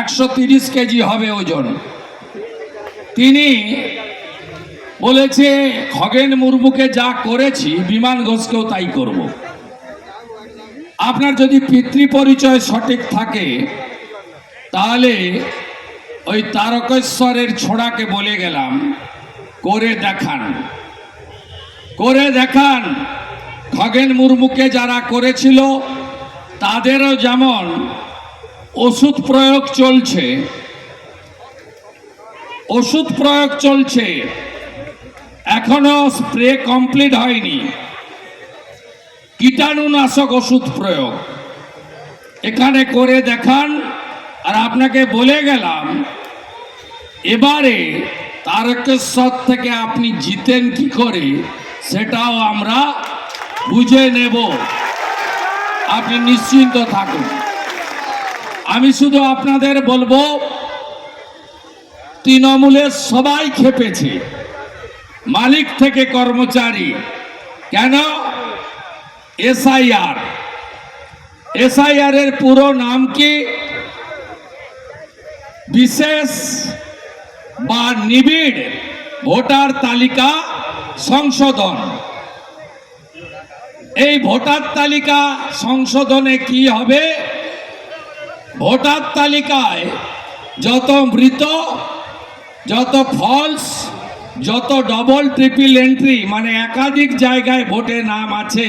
একশো তিরিশ কেজি হবে ওজন। তিনি বলেছে, খগেন মুর্মুকে যা করেছি, বিমান ঘোষকেও তাই করব। আপনার যদি পিতৃ পরিচয় সঠিক থাকে, তাহলে ওই তারকেশ্বরের ছোড়াকে বলে গেলাম, করে দেখান। করে দেখান, খগেন মুর্মুকে যারা করেছিল, তাদেরও যেমন ওষুধ প্রয়োগ চলছে। ওষুধ প্রয়োগ চলছে। এখনও স্প্রে কমপ্লিট হয়নি। কীটাণুনাশক ওষুধ প্রয়োগ। এখানে করে দেখান, আর আপনাকে বলে গেলাম, এবারে তারকেশ্বর থেকে আপনি জিতেন কি করে, সেটাও আমরা বুঝে নেব। আপনি নিশ্চিন্ত থাকুন। আমি শুধু আপনাদের বলব, তৃণমূলের সবাই খেপেছে। মালিক থেকে কর্মচারী, কেন? এসআইআর। এসআইআর এর পুরো নাম কি? বিশেষ বা নিবিড় ভোটার তালিকা সংশোধন। এই ভোটার তালিকা সংশোধনে কি হবে? ভোটার তালিকায় যত মৃত, যত ফলস যত ডবল ট্রিপল এন্ট্রি মানে একাধিক জায়গায় ভোটে নাম আছে,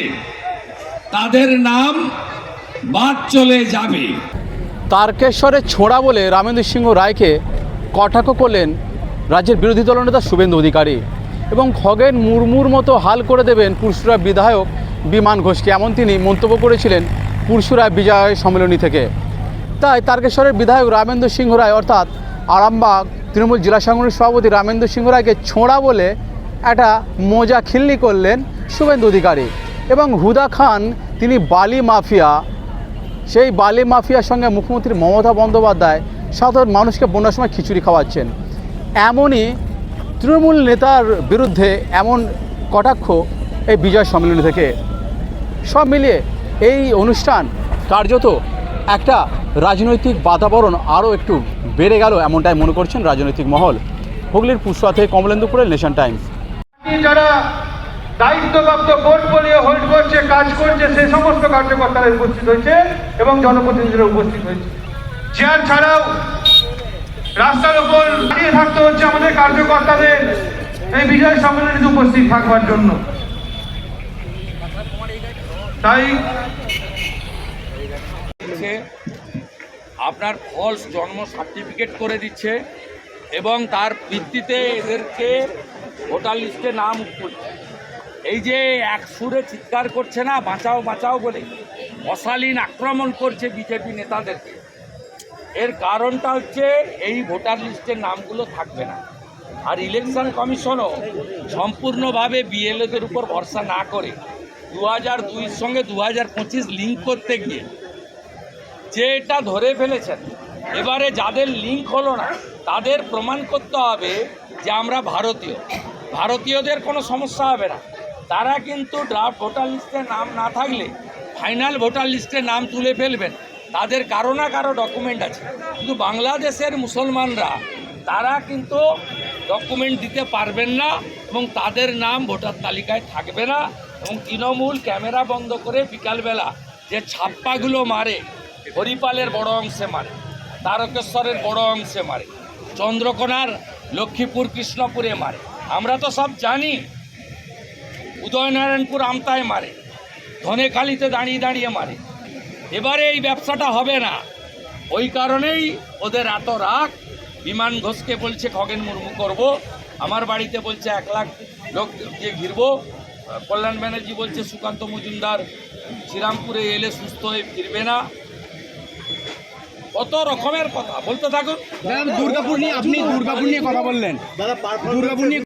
তাদের নাম বাদ চলে যাবে। তারকেশ্বরে ছোড়া বলে রামেন্দ্র সিংহ রায়কে কটাক্ষ করলেন রাজ্যের বিরোধী দলনেতা শুভেন্দু অধিকারী এবং খগেন মুর্মুর মতো হাল করে দেবেন পুরসুরা বিধায়ক বিমান ঘোষকে। এমন তিনি মন্তব্য করেছিলেন পুরসুরা বিজয় সম্মেলনী থেকে। তাই তারকেশ্বরের বিধায়ক রামেন্দ্র সিংহ রায়, অর্থাৎ আরামবাগ তৃণমূল জেলা সংগঠনের সভাপতি রামেন্দ্র সিংহ রায়কে ছোঁড়া বলে একটা মোজা খিল্লি করলেন শুভেন্দু অধিকারী এবং হুদা খান, তিনি বালি মাফিয়া। সেই বালি মাফিয়ার সঙ্গে মুখ্যমন্ত্রী মমতা বন্দ্যোপাধ্যায় সাধারণ মানুষকে বন্যার সময় খিচুড়ি খাওয়াচ্ছেন। এমনই তৃণমূল নেতার বিরুদ্ধে এমন কটাক্ষ এই বিজয় সম্মেলনী থেকে। সব মিলিয়ে এই অনুষ্ঠান কার্যত একটা রাজনৈতিক বাতাবরণ আরও একটু বেড়ে গেল এমনটাই মনে করছেন রাজনৈতিক মহল। হুগলির পুষ্পা থেকে কমলেন্দুপুরের নেশন টাইমস। যারা দায়িত্বপ্রাপ্ত পোর্টফোলিও হোল্ড করছে, কাজ করছে সেই সমস্ত কার্যকর্তারা উপস্থিত হয়েছে এবং জনপ্রতিনিধিরা উপস্থিত হয়েছে। চেয়ার ছাড়াও রাস্তার ওপর দাঁড়িয়ে থাকতে হচ্ছে আমাদের কার্যকর্তাদের এই বিজয় সম্মেলনীতে উপস্থিত থাকবার জন্য। তাই আপনার ফলস জন্ম সার্টিফিকেট করে দিচ্ছে এবং তার ভিত্তিতে এদেরকে ভোটার লিস্টে নাম করছে এই যে এক সুরে চিৎকার করছে না, বাঁচাও বাঁচাও বলে অশালীন আক্রমণ করছে বিজেপি নেতাদেরকে। এর কারণটা হচ্ছে এই ভোটার লিস্টের নামগুলো থাকবে না। আর ইলেকশন কমিশনও সম্পূর্ণভাবে বিএলওদের উপর ভরসা না করে দু হাজার দুইয়ের সঙ্গে দু হাজার পঁচিশ লিঙ্ক করতে গিয়ে যে এটা ধরে ফেলেছেন। এবারে যাদের লিঙ্ক হলো না, তাদের প্রমাণ করতে হবে যে আমরা ভারতীয়। ভারতীয়দের কোনো সমস্যা হবে না। তারা কিন্তু ড্রাফট ভোটার লিস্টে নাম না থাকলে ফাইনাল ভোটার লিস্টে নাম তুলে ফেলবেন। তাদের কারও না কারও ডকুমেন্ট আছে। কিন্তু বাংলাদেশের মুসলমানরা, তারা কিন্তু ডকুমেন্ট দিতে পারবেন না এবং তাদের নাম ভোটার তালিকায় থাকবে না। এবং তৃণমূল ক্যামেরা বন্ধ করে বিকালবেলা যে ছাপ্পাগুলো মারে হরিপালের বড় অংশে মারে তারকেশ্বরের বড় অংশে মারে, চন্দ্রকোনার লক্ষ্মীপুর, কৃষ্ণপুরে মারে। আমরা তো সব জানি, উদয়নারায়ণপুর আমতায় মারে, ধনেখালিতে দাঁড়িয়ে দাঁড়িয়ে মারে। এবারে এই ব্যবসাটা হবে না। ওই কারণেই ওদের এত রাগ। বিমান ঘোষকে বলছে, খগেন মুর্মু করব। আমার বাড়িতে বলছে, এক লাখ লোক দিয়ে ঘিরবো। কল্যাণ ব্যানার্জি বলছে, সুকান্ত মজুমদার শ্রীরামপুরে এলে সুস্থ হয়ে ফিরবে না। কত রকমের কথা বলতে থাকুন। দুর্গাপুর নিয়ে আপনি দুর্গাপুর নিয়ে কথা বললেন। দুর্গাপুর নিয়ে